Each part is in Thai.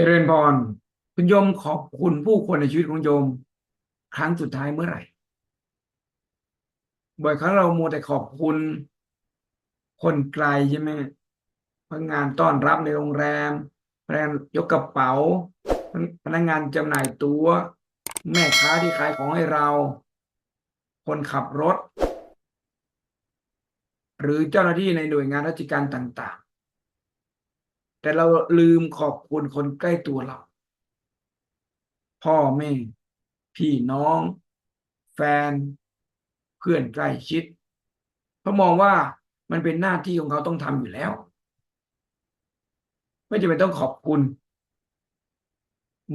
เจริญพรคุณโยมขอบคุณผู้คนในชีวิตของโยม ครั้งสุดท้ายเมื่อไหร่บ่อยครั้งเราโมแต่ขอบคุณ คนไกลใช่ไหมพนักงานต้อนรับในโรงแรมพนักงานยกกระเป๋า พนักงานจำหน่ายตัว๋ว แม่ค้าที่ขายของให้เรา คนขับรถ หรือเจ้าหน้าที่ในหน่วยงานราชการต่างๆ แต่เราลืมขอบคุณคนใกล้ตัวเรา พ่อแม่ พี่น้อง แฟน เพื่อนใกล้ชิดเขามองว่ามันเป็นหน้าที่ของเขาต้องทำอยู่แล้ว ไม่จำเป็นต้องขอบคุณ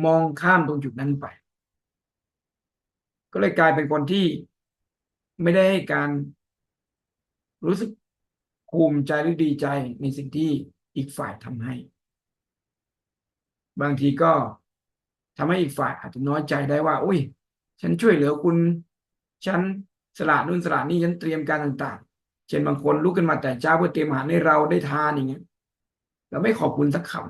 มองข้ามตรงจุดนั้นไป ก็เลยกลายเป็นคนที่ไม่ได้ให้การรู้สึกภูมิใจหรือดีใจในสิ่งที่อีกฝ่ายทำให้ บางทีก็ทำให้อีกฝ่ายอาจจะน้อยใจได้ว่า อุ้ย ฉันช่วยเหลือคุณ ฉันสละนู่นสละนี่ฉันเตรียมการต่าง ๆ เช่นบางคนลุกขึ้นมาแต่เช้าเพื่อเตรียมอาหารให้เราได้ทานอย่างเงี้ยเราไม่ขอบคุณสักคำ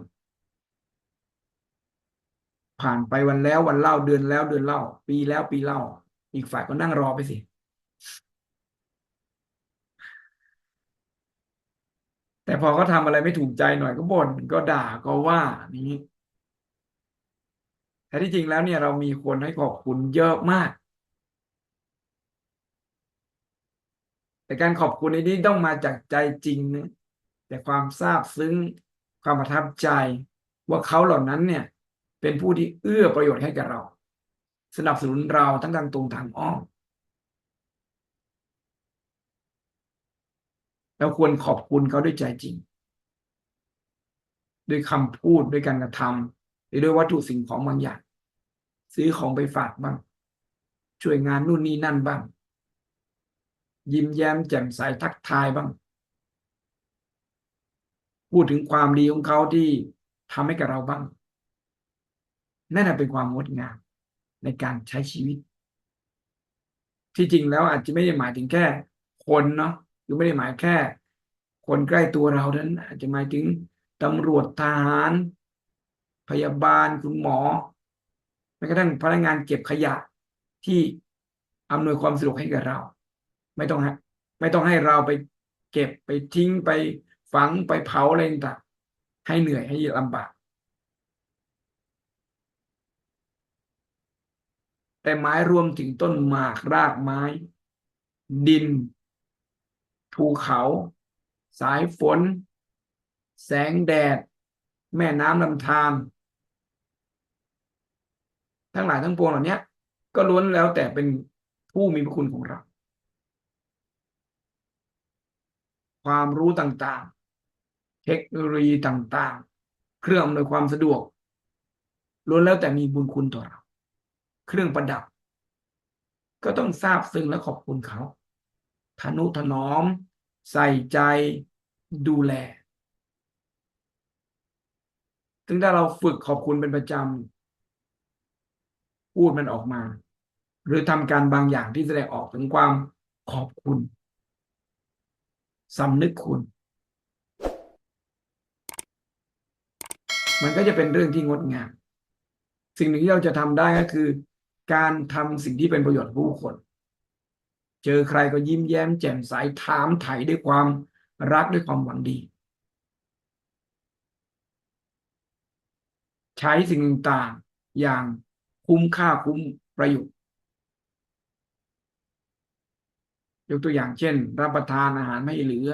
ผ่านไปวันแล้ววันเล่าเดือนแล้วเดือนเล่า ปีแล้วปีเล่า อีกฝ่ายก็นั่งรอไปสิแต่พอเขาทำอะไรไม่ถูกใจหน่อยก็บ่นก็ด่าก็ว่านี้ แต่ที่จริงแล้วเนี่ยเรามีคนให้ขอบคุณเยอะมาก แต่การขอบคุณในนี้ต้องมาจากใจจริงนะแต่ความซาบซึ้งความประทับใจ ว่าเขาเหล่านั้นเนี่ย เป็นผู้ที่เอื้อประโยชน์ให้กับเรา สนับสนุนเราทั้งทางตรงทางอ้อมเราควรขอบคุณเขาด้วยใจจริง ด้วยคำพูดด้วยการกระทำ รือด้วยวัตถุสิ่งของบางอย่าง ซื้อของไปฝากบ้าง ช่วยงานนู่นนี่นั่นบ้าง ยิ้มแย้มแจ่มใสทักทายบ้าง พูดถึงความดีของเขาที่ทำให้กับเราบ้าง นั่นเป็นความงดงามในการใช้ชีวิต ที่จริงแล้วอาจจะไม่ได้หมายถึงแค่คนเนาะหรือไม่ได้หมายแค่ คนใกล้ตัวเรานั้น อาจจะหมายถึงตำรวจทหาร พยาบาลคุณหมอแม้กระทั่งพนักงานเก็บขยะที่อำนวยความสะดวกให้กับเรา ไม่ต้องไม่ต้องให้เราไปเก็บไปทิ้งไปฝังไปเผาอะไรต่างให้เหนื่อยให้ลำบาก แต่ไม้รวมถึงต้นหมากรากไม้ ดิน ภูเขา สายฝน แสงแดด แม่น้ำลำธาร ทั้งหลายทั้งปวงเหล่านี้ก็ล้วนแล้วแต่เป็นผู้มีพระคุณของเรา ความรู้ต่างๆ เทคโนโลยีต่างๆ เครื่องอำนวยความสะดวกล้วนแล้วแต่มีบุญคุณต่อเรา เครื่องประดับ ก็ต้องทราบซึ้งและขอบคุณเขาทนุถนอม ใส่ใจดูแลถึงถ้าเราฝึกขอบคุณเป็นประจำ พูดมันออกมา หรือทำการบางอย่างที่แสดงออกถึงความขอบคุณสำนึกคุณ มันก็จะเป็นเรื่องที่งดงาม สิ่งหนึ่งที่เราจะทำได้ก็คือ การทำสิ่งที่เป็นประโยชน์ผู้คน เจอใครก็ยิ้มแย้มแจ่มใสถามไถ่ด้วยความรักด้วยความหวังดี ใช้สิ่งต่างอย่าง คุ้มค่าคุ้มประโยชน์ยกตัวอย่างเช่น รับประทานอาหารไม่เหลือ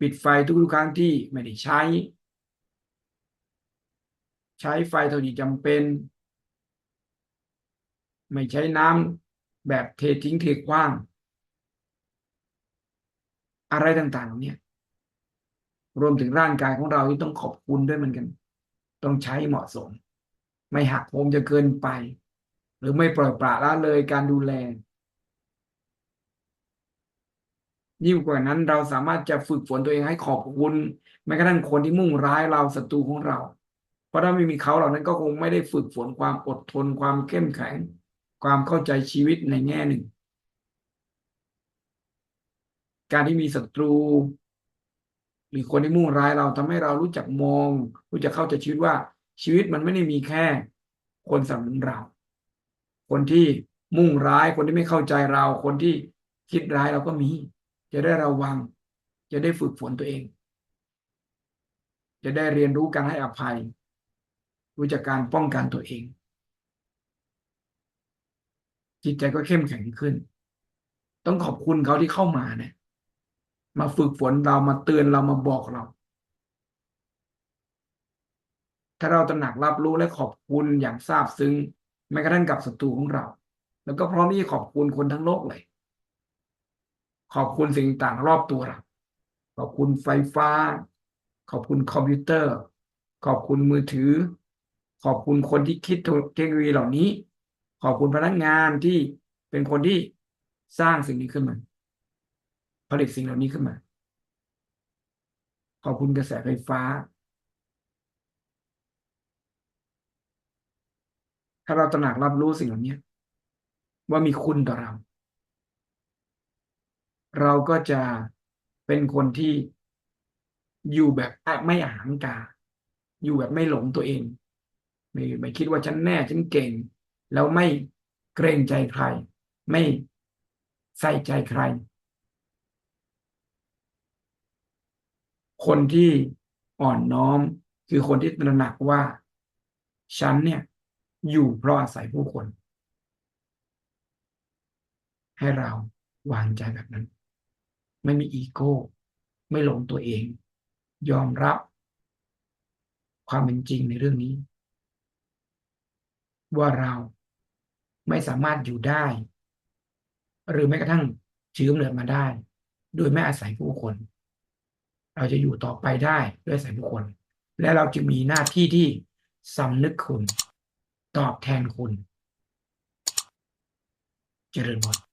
ปิดไฟทุกๆครั้งที่ไม่ได้ใช้ ใช้ไฟเท่าที่จำเป็น ไม่ใช้น้ำแบบเททิ้งเทกว้าง อะไรต่างๆเนี่ยรวมถึงร่างกายของเราที่ต้องขอบคุณด้วยเหมือนกัน ต้องใช้เหมาะสม ไม่หักโหมจะเกินไป หรือไม่ปล่อยปละละเลยการดูแลยิ่งกว่านั้นเราสามารถจะฝึกฝนตัวเองให้ขอบคุณแม้กระทั่งคนที่มุ่งร้ายเราศัตรูของเรา เพราะถ้าไม่มีเขาเหล่านั้นก็คงไม่ได้ฝึกฝนความอดทน ความเข้มแข็ง ความเข้าใจชีวิตในแง่หนึ่ง การที่มีศัตรู หรือคนที่มุ่งร้ายเราทำให้เรารู้จักมอง รู้จักเข้าใจชีวิตว่า ชีวิตมันไม่ได้มีแค่ คนสนับสนุนเรา คนที่มุ่งร้ายคนที่ไม่เข้าใจเรา คนที่คิดร้ายเราก็มี จะได้ระวัง จะได้ฝึกฝนตัวเอง จะได้เรียนรู้การให้อภัย รู้จักการป้องกันตัวเอง จิตใจก็เข้มแข็งขึ้น ต้องขอบคุณเขาที่เข้ามาเนี่ยมาฝึกฝนเรามาเตือนเรามาบอกเรา ถ้าเราตระหนักรับรู้และขอบคุณอย่างซาบซึ้งแม้กระทั่งกับศัตรูของเรา แล้วก็พร้อมที่จะขอบคุณคนทั้งโลกเลย ขอบคุณสิ่งต่างรอบตัวเราขอบคุณไฟฟ้า ขอบคุณคอมพิวเตอร์ ขอบคุณมือถือ ขอบคุณคนที่คิดเทคโนโลยีเหล่านี้ ขอบคุณพนักงานที่เป็นคนที่สร้างสิ่งนี้ขึ้นมา ผลิตสิ่งเหล่านี้ขึ้นมา ขอบคุณกระแสไฟฟ้า ถ้าเราตระหนักรับรู้สิ่งเหล่านี้ว่ามีคุณต่อเรา เราก็จะเป็นคนที่อยู่แบบไม่อาหารกา อยู่แบบไม่หลงตัวเอง ไม่ไม่คิดว่าฉันแน่ฉันเก่ง แล้วไม่เกรงใจใคร ไม่ใส่ใจใคร คนที่อ่อนน้อมคือคนที่ตระหนักว่า ฉันเนี่ย อยู่เพราะอาศัยผู้คน ให้เราวางใจแบบนั้น ไม่มีอีโก้ ไม่หลงตัวเอง ยอมรับ ความเป็นจริงในเรื่องนี้ ว่าเราไม่สามารถอยู่ได้ หรือแม้กระทั่งชื้อกำเนิดมาได้ โดยไม่อาศัยผู้คน เราจะอยู่ต่อไปได้ด้วยอาศัยผู้คน และเราจะมีหน้าที่ที่สำนึกคุณ ตอบแทนคุณ เจริญพร